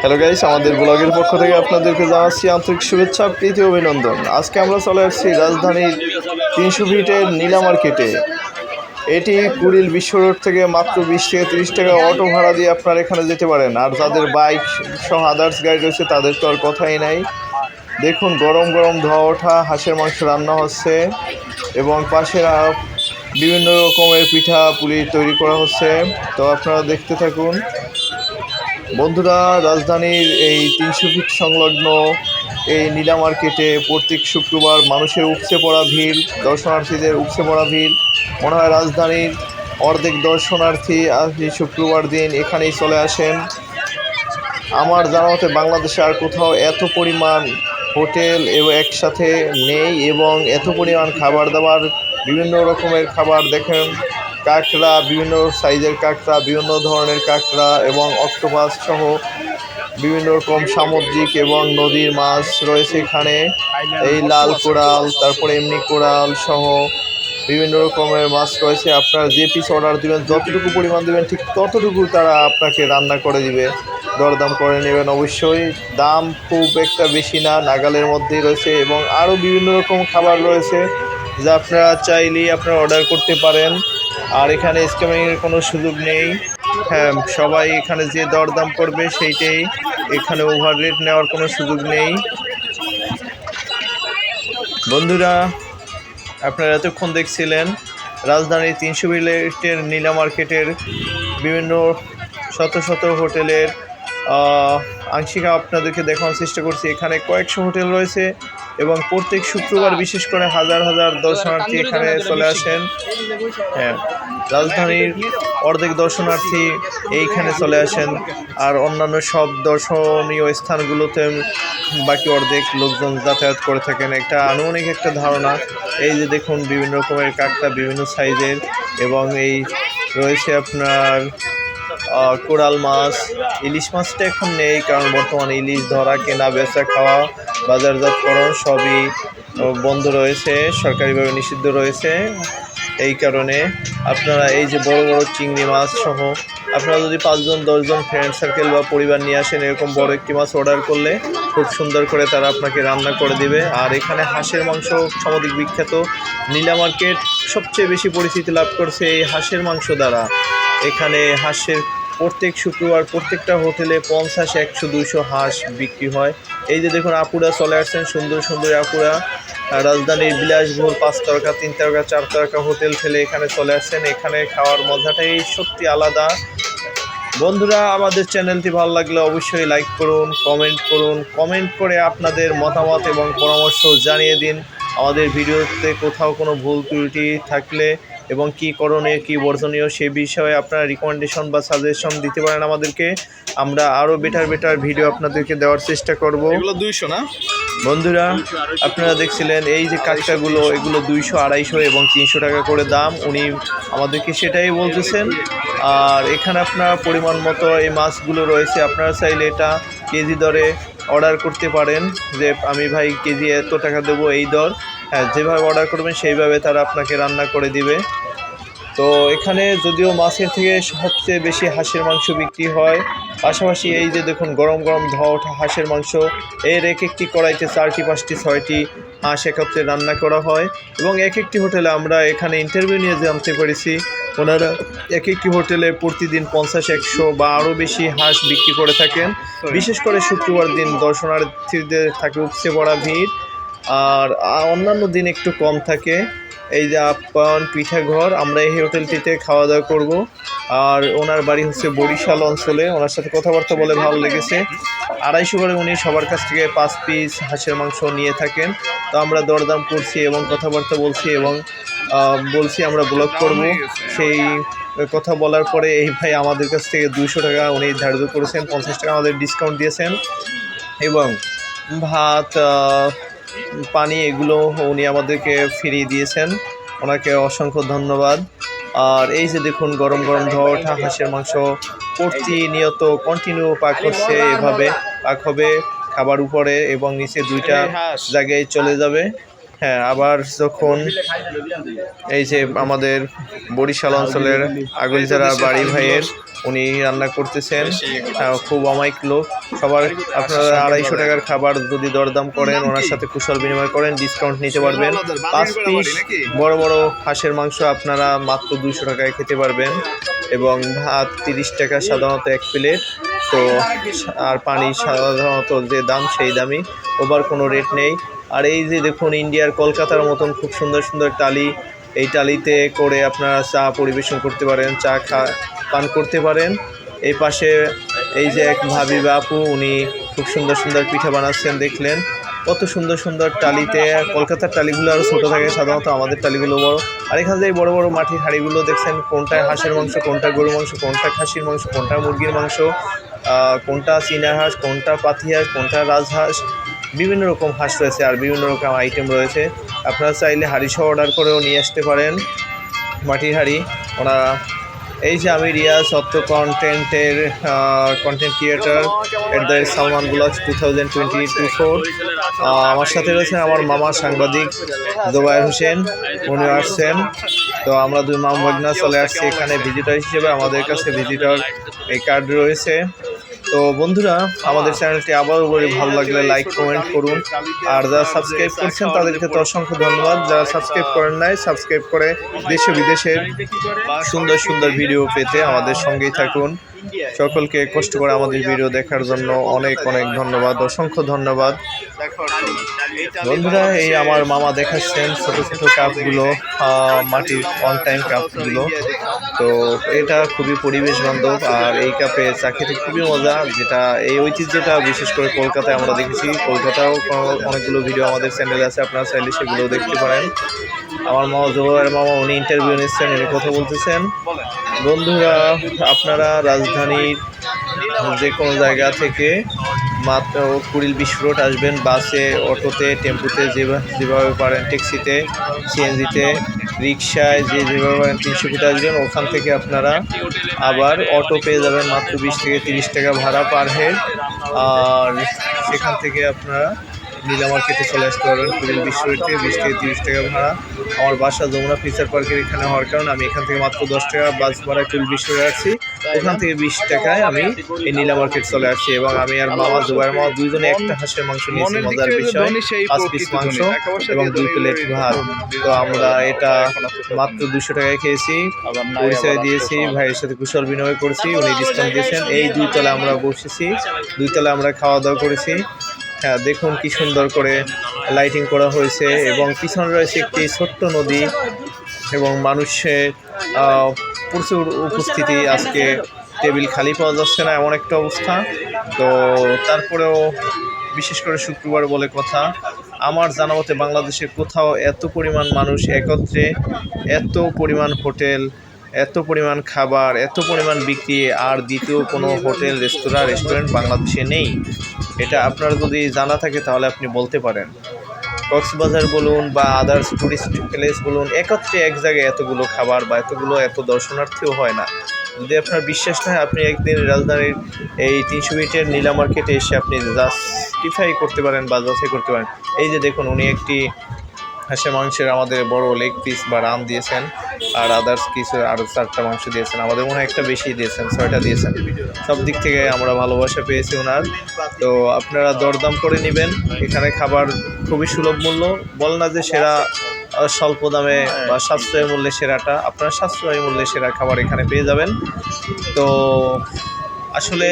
Hello guys আমাদের ব্লগের পক্ষ থেকে আপনাদেরকে জানাচ্ছি আন্তরিক শুভেচ্ছা, প্রীতি, অভিনন্দন। আজকে আমরা চলে আসছি রাজধানীর তিনশো ফিটের নীলা মার্কেটে। এটি কুড়িল বিশ্ব রোড থেকে মাত্র বিশ থেকে তিরিশ টাকা অটো ভাড়া দিয়ে আপনারা এখানে যেতে পারেন। আর যাদের বাইক সহ আদার্স গাড়ি রয়েছে, তাদের তো আর কথাই নাই। দেখুন, গরম গরম ধোয়া ওঠা, হাঁসের মাংস রান্না হচ্ছে এবং পাশের বিভিন্ন রকমের পিঠা পুলি তৈরি করা হচ্ছে। তো আপনারা দেখতে থাকুন। বন্ধুরা, রাজধানীর এই তিনশো ফিট সংলগ্ন এই নীলা মার্কেটে প্রত্যেক শুক্রবার মানুষের উপচে পড়া ভিড়, দর্শনার্থীদের উপচে পড়া ভিড়। মনে হয় রাজধানীর অর্ধেক দর্শনার্থী আজ শুক্রবার দিন এখানেই চলে আসেন। আমার জানা মতে বাংলাদেশে আর কোথাও এত পরিমাণ হোটেল এবং একসাথে নেই এবং এত পরিমাণ খাবার দাবার, বিভিন্ন রকমের খাবার দেখেন। কাঁকড়া, বিভিন্ন সাইজের কাঁকড়া, বিভিন্ন ধরনের কাঁকড়া এবং অক্টোপাস সহ বিভিন্ন রকম সামুদ্রিক এবং নদীর মাছ রয়েছে এখানে। এই লাল কোরাল, তারপরে এমনি কোরাল সহ বিভিন্ন রকমের মাছ রয়েছে। আপনারা যে পিস অর্ডার দিবেন, যতটুকু পরিমাণ দেবেন, ঠিক ততটুকু তারা আপনাকে রান্না করে দিবে। দরদাম করে নেবেন অবশ্যই। দাম খুব একটা বেশি না, নাগালের মধ্যেই রয়েছে এবং আরও বিভিন্ন রকম খাবার রয়েছে যা আপনারা চাইলেই আপনারা অর্ডার করতে পারেন। আর এখানে স্ক্যামিংয়ের কোনো সুযোগ নেই। হ্যাঁ সবাই এখানে যে দরদাম করবে সেইটাই। এখানে ওভার রেট নেওয়ার কোনো সুযোগ নেই। বন্ধুরা, আপনারা এতক্ষণ দেখছিলেন রাজধানীর তিনশো বিলেটের নীলা মার্কেটের বিভিন্ন শত শত হোটেলের আংশিক আপনাদেরকে দেখানোর চেষ্টা করছি। এখানে কয়েকশো হোটেল রয়েছে। এবং প্রত্যেক শুক্রবার বিশেষ করে হাজার হাজার দর্শনার্থী এখানে চলে আসেন। হ্যাঁ রাজধানীর অর্ধেক দর্শনার্থী এইখানে চলে আসেন। আর অন্যান্য সব দর্শনীয় স্থানগুলোতে বাকি অর্ধেক লোকজন যাতায়াত করে থাকেন। একটা আনুমানিক একটা ধারণা এই যে দেখুন বিভিন্ন রকমের কাকটা বিভিন্ন সাইজের এবং এই রয়েছে আপনার কোরাল মাছ, ইলিশ মাছটা এখন নেই, কারণ বর্তমানে ইলিশ ধরা, কেনা, বেচা, খাওয়া বাজারজাতকরণ সবই বন্ধ রয়েছে, সরকারিভাবে নিষিদ্ধ রয়েছে। এই কারণে আপনারা এই যে বড় বড় চিংড়ি মাছ সহ, আপনারা যদি পাঁচজন, দশজন ফ্রেন্ড সার্কেল বা পরিবার নিয়ে আসেন, এরকম বড় একটি মাছ অর্ডার করলে খুব সুন্দর করে তারা আপনাকে রান্না করে দিবে। আর এখানে হাঁসের মাংস সামুদ্রিক বিখ্যাত। নীলা মার্কেট সবচেয়ে বেশি পরিচিতি লাভ করছে এই হাঁসের মাংস দ্বারা। এখানে হাঁসের প্রত্যেক শুক্রবার প্রত্যেকটা হোটেলে পঞ্চাশ, একশো, দুইশো হাঁস বিক্রি হয়। এই যে দেখুন, আপুরা চলে আসছেন, সুন্দর সুন্দর আপুরা। রাজধানীর বিলাসবহুল পাঁচ তারকা, তিন তারকা, চার তারকা হোটেল ফেলে এখানে চলে আসছেন। এখানে খাওয়ার মজাটাই সত্যি আলাদা। বন্ধুরা, আমাদের চ্যানেলটি ভালো লাগলে অবশ্যই লাইক করুন, কমেন্ট করুন। কমেন্ট করে আপনাদের মতামত এবং পরামর্শ জানিয়ে দিন। আমাদের ভিডিওতে কোথাও কোনো ভুল ত্রুটি থাকলে এবং কি করণীয় কি বর্জনীয় সে বিষয়ে আপনারা রিকমেন্ডেশন বা সাজেশন দিতে পারেন আমাদেরকে। আমরা আরও বেটার বেটার ভিডিও আপনাদেরকে দেওয়ার চেষ্টা করব। এগুলো দুইশো না? বন্ধুরা আপনারা দেখছিলেন এই যে কাঁকড়াগুলো এগুলো দুইশো আড়াইশো এবং তিনশো টাকা করে দাম। উনি আমাদেরকে সেটাই বলতেছেন। আর এখানে আপনার পরিমাণ মতো এই মাছগুলো রয়েছে। আপনারা চাইলে এটা কেজি দরে অর্ডার করতে পারেন। যে আমি ভাই কেজি এত টাকা দেবো এই দর। হ্যাঁ যেভাবে অর্ডার করবেন সেইভাবে তারা আপনাকে রান্না করে দিবে। তো এখানে যদিও মাছের থেকে সবচেয়ে বেশি হাঁসের মাংস বিক্রি হয় পাশাপাশি এই যে দেখুন গরম গরম ধোয়া ওঠা হাঁসের মাংস এর এক একটি কড়াইতে চারটি পাঁচটি ছয়টি হাঁস একত্রে রান্না করা হয়। এবং এক একটি হোটেলে আমরা এখানে ইন্টারভিউ নিয়ে জানতে পেরেছি ওনারা এক একটি হোটেলে প্রতিদিন পঞ্চাশ একশো বা আরও বেশি হাঁস বিক্রি করে থাকেন। বিশেষ করে শুক্রবার দিন দর্শনার্থীদের থাকে উপচে পড়া ভিড়। আর অন্যান্য দিন একটু কম থাকে। এই যে আপ্যায়ন পিঠাঘর, আমরা এই হোটেলটিতে খাওয়া দাওয়া করব। আর ওনার বাড়ি হচ্ছে বরিশাল অঞ্চলে, ওনার সাথে কথাবার্তা বলে ভালো লেগেছে। আড়াইশো করে উনি সবার কাছ থেকে পাঁচ পিস হাঁসের মাংস নিয়ে থাকেন। তো আমরা দরদাম করছি এবং কথাবার্তা বলছি এবং বলছি আমরা ব্লগ করব। সেই কথা বলার পরে এই ভাই আমাদের কাছ থেকে দুশো টাকা উনি ধার্য করেছেন, পঞ্চাশ টাকা আমাদের ডিসকাউন্ট দিয়েছেন। এবং ভাত পানি এগুলো উনি আমাদেরকে ফিরিয়ে দিয়েছেন। ওনাকে অসংখ্য ধন্যবাদ। আর এই যে দেখুন গরম গরম ধোয়া ওঠা হাঁসের মাংস প্রতিনিয়ত কন্টিনিউ পাক হচ্ছে এভাবে। পাক হবে খাবার উপরে এবং নিচে দুইটা জায়গায় চলে যাবে। হ্যাঁ আবার যখন এই যে আমাদের বরিশাল অঞ্চলের আগলজারা বাড়ি ভাইয়ের, উনি রান্না করতেছেন। খুব অমায়িক লোক। সবার আপনারা আড়াইশো টাকার খাবার যদি দরদাম করেন, ওনার সাথে কুশল বিনিময় করেন ডিসকাউন্ট নিতে পারবেন। পাঁচ পিস বড় বড় হাঁসের মাংস আপনারা মাত্র দুশো টাকায় খেতে পারবেন এবং ভাত তিরিশ টাকা সাধারণত এক প্লেট। তো আর পানি সাধারণত যে দাম, সেই দামই। ওভার কোনো রেট নেই। আর এই যে দেখুন, ইন্ডিয়ার কলকাতার মতন খুব সুন্দর সুন্দর টালি। এই টালিতে করে আপনারা চা পরিবেশন করতে পারেন, চা খা, পান করতে পারেন। এই পাশে এই যে এক ভাবি বাপু, উনি খুব সুন্দর সুন্দর পিঠা বানাচ্ছেন, দেখলেন। কত সুন্দর সুন্দর টালিতে, কলকাতার টালিগুলো আরও ছোটো থাকে, সাধারণত আমাদের টালিগুলো বড়। আর এখানে যে বড় বড় মাটির হাঁড়িগুলো দেখছেন, কোনটা হাঁসের মাংস, কোনটা গরুর মাংস, কোনটা খাসির মাংস, কোনটা মুরগির মাংস কোনটা চীনা হাঁস, কোনটা পাতি হাঁস কোনটা রাজহাঁস। বিভিন্ন রকম হাঁস রয়েছে আর বিভিন্ন রকম আইটেম রয়েছে। আপনারা চাইলে হাঁড়ি সহ অর্ডার করেও নিয়ে আসতে পারেন। মাটির হাঁড়ি ওনারা এই যে আমি রিয়াজ সত্য কন্টেন্টের content creator at the Salman vlogs two thousand twenty two four আমার সাথে রয়েছেন আমার মামা সাংবাদিক জোবায়ের হোসেন, উনি আসছেন। তো আমরা দুই মামা মদিনা চলে আসছি এখানে ভিজিটর হিসেবে। আমাদের কাছে ভিজিটর এই কার্ড রয়েছে। তো বন্ধুরা আমাদের চ্যানেলটি আবারও বলি ভালো লাগলে লাইক কমেন্ট করুন। আর যারা সাবস্ক্রাইব করছেন তাদেরকে তো অসংখ্য ধন্যবাদ। যারা সাবস্ক্রাইব করেন নাই সাবস্ক্রাইব করে দেশে বিদেশের সুন্দর সুন্দর ভিডিও পেতে আমাদের সঙ্গেই থাকুন। সকলকে কষ্ট করে আমাদের ভিডিও দেখার জন্য অনেক অনেক ধন্যবাদ অসংখ্য ধন্যবাদ। বন্ধুরা এই আমার মামা দেখাচ্ছেন ছোট ছোট কাপগুলো মাটির অন টাইম কাপগুলো তো এটা খুবই পরিবেশ বান্ধব আর এই কাপে চা খেতে খুবই মজা, যেটা এই ঐতিহ্যটা বিশেষ করে কলকাতায় আমরা দেখেছি। কলকাতাও অনেকগুলো ভিডিও আমাদের চ্যানেলে আছে, আপনারা চাইলে সেগুলো দেখতে পারেন। আমার মামা জোবাইয়ের মামা, উনি ইন্টারভিউ নিচ্ছেন, উনি কথা বলতেছেন। বন্ধুরা, আপনারা রাজধানীর যে কোনো জায়গা থেকে মাত্র কুড়িল বিশ রোড আসবেন, বাসে, অটোতে, টেম্পুতে যেভাবে পারেন, ট্যাক্সিতে, সিএনজিতে রিক্সায় যে যেভাবে পারেন তিনশো ফিট আসবেন, ওখান থেকে আপনারা আবার অটো পেয়ে যাবেন মাত্র বিশ থেকে তিরিশ টাকা ভাড়া পার হেড। আর সেখান থেকে আপনারা নীলা মার্কেটে চলে আসতে পারবেন, কুড়িল বিশ রোড থেকে বিশ থেকে তিরিশ টাকা ভাড়া। আমার বাসা যমুনা ফিচার পার্কের এখানে হওয়ার কারণে আমি এখান থেকে মাত্র দশ টাকা বাস ভাড়া কুড়িল বিশ রোডে আসছি ওখান থেকে বিশ টাকায় আমি এই নীলা মার্কেট চলে আসছি এবং আমি আর মামা জুবাইর মামা দুইজনে একটা হাঁসের মাংস নিয়েছি মজার বিষয়। পাঁচ পিস মাংস এবং দুই প্লেট ভাত। তো আমরা এটা মাত্র দুশো টাকায় খেয়েছি। পরিচয় দিয়েছি ভাইয়ের সাথে কুশল বিনিময় করেছি উনি ডিসকাউন্ট দিয়েছেন। এই দুই তলায় আমরা বসেছি দুই তলায় আমরা খাওয়া দাওয়া করেছি। দেখুন কি সুন্দর করে লাইটিং করা হয়েছে এবং পিছনে রয়েছে একটি ছোট্ট নদী এবং মানুষের প্রচুর উপস্থিতি আজকে টেবিল খালি পাওয়া যাচ্ছে না এমন একটা অবস্থা। তো তারপরেও বিশেষ করে শুক্রবার বলে কথা, আমার জানা মতে বাংলাদেশে কোথাও এত পরিমাণ মানুষ একত্রে, এত পরিমাণ হোটেল এত পরিমাণ খাবার, এত পরিমাণ বিক্রি, আর দ্বিতীয় কোনো হোটেল, রেস্তোরাঁ, রেস্টুরেন্ট বাংলাদেশে নেই। এটা আপনার যদি জানা থাকে তাহলে আপনি বলতে পারেন। কক্সবাজার বলুন বা আদার্স টুরিস্ট প্লেস বলুন, একত্রে এক জায়গায় এতগুলো খাবার বা এতগুলো, এত দর্শনার্থীও হয় না। যদি আপনার বিশ্বাস না হয়, আপনি একদিন রাজধানীর এই তিনশো মিটার নীলা মার্কেটে এসে আপনি জাস্টিফাই করতে পারেন বা যাচাই করতে পারেন। এই যে দেখুন, উনি একটি হাঁসের, মাংসের আমাদের বড় লেগ পিস বা রান দিয়েছেন। আর আদার্স কিছু আরও চারটা মাংস দিয়েছেন। আমাদের মনে হয় একটা বেশি দিয়েছেন, ছয়টা দিয়েছেন। সব দিক থেকে আমরা ভালোবাসা পেয়েছি ওনার। তো আপনারা দরদাম করে নেবেন। এখানে খাবার খুবই সুলভ মূল্য। বল না যে সেরা স্বল্প দামে বা সাশ্রয়ী মূল্যে সেরাটা। আপনারা সাশ্রয়ী মূল্যে সেরা খাবার এখানে পেয়ে যাবেন। তো আসলে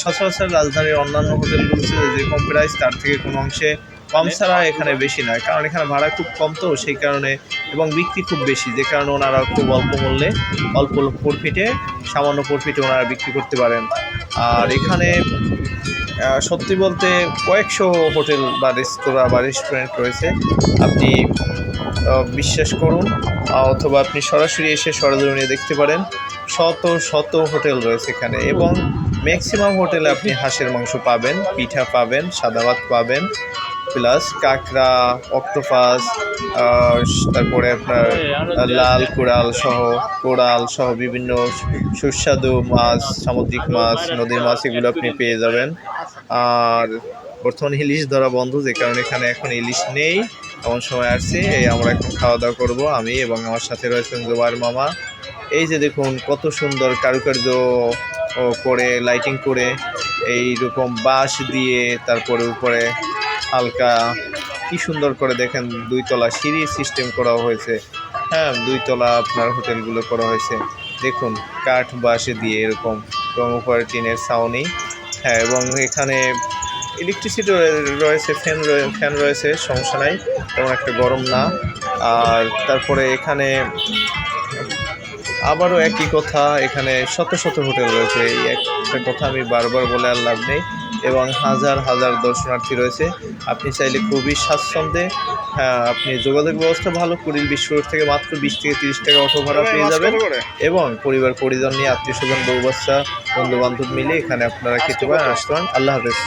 সচরাচর রাজধানীর অন্যান্য হোটেলগুলোতে যেরকম প্রাইস তার থেকে কোনো অংশে কম ছাড়া এখানে বেশি নয় কারণ এখানে ভাড়া খুব কম তো সেই কারণে এবং বিক্রি খুব বেশি যে কারণে ওনারা খুব অল্প মূল্যে অল্প প্রফিটে সামান্য প্রফিটে ওনারা বিক্রি করতে পারেন। আর এখানে সত্যি বলতে কয়েকশো হোটেল বা রেস্তোরাঁ বা রেস্টুরেন্ট রয়েছে। আপনি বিশ্বাস করুন অথবা আপনি সরাসরি এসে সরজমিনে দেখতে পারেন শত শত হোটেল রয়েছে এখানে এবং ম্যাক্সিমাম হোটেলে আপনি হাঁসের মাংস পাবেন পিঠা পাবেন সাদা ভাত পাবেন প্লাস কাঁকড়া অক্টোপাস তারপরে আপনার লাল কোরাল সহ কোরাল সহ বিভিন্ন সুস্বাদু মাছ সামুদ্রিক মাছ নদীর মাছ এগুলো আপনি পেয়ে যাবেন। আর বর্তমানে ইলিশ ধরা বন্ধ যে কারণে এখানে এখন ইলিশ নেই। এমন সময় আসছে এই আমরা এখন খাওয়া দাওয়া করব আমি এবং আমার সাথে রয়েছেন জোবার মামা। এই যে দেখুন কত সুন্দর কারুকার্য করে লাইটিং করে এই রকম বাঁশ দিয়ে তারপরে উপরে হালকা। কি সুন্দর করে দেখেন, দুইতলা সিঁড়ি সিস্টেম করা হয়েছে। হ্যাঁ দুইতলা আপনার হোটেলগুলো করা হয়েছে। দেখুন, কাঠ বাঁশ দিয়ে এরকম এবং উপরে টিনের ছাউনি। হ্যাঁ এবং এখানে ইলেকট্রিসিটি রয়েছে ফ্যান ফ্যান রয়েছে, সমস্যা নাই। তেমন একটা গরম না। আর তারপরে এখানে আবারও একই কথা এখানে শত শত হোটেল রয়েছে। এই একটা কথা আমি বারবার বলে আর লাভ নেই এবং হাজার হাজার দর্শনার্থী রয়েছে। আপনি চাইলে খুবই স্বাচ্ছন্দ্যে হ্যাঁ আপনি যোগাযোগ ব্যবস্থা ভালো কুড়িল রোড থেকে মাত্র বিশ থেকে তিরিশ টাকা অটো ভাড়া পেয়ে যাবেন। এবং পরিবার পরিজন নিয়ে আত্মীয় স্বজন বউ বাচ্চা বন্ধু বান্ধব মিলে এখানে আপনারা খেতে পারেন আসতে পারেন আল্লাহ হাফেজ।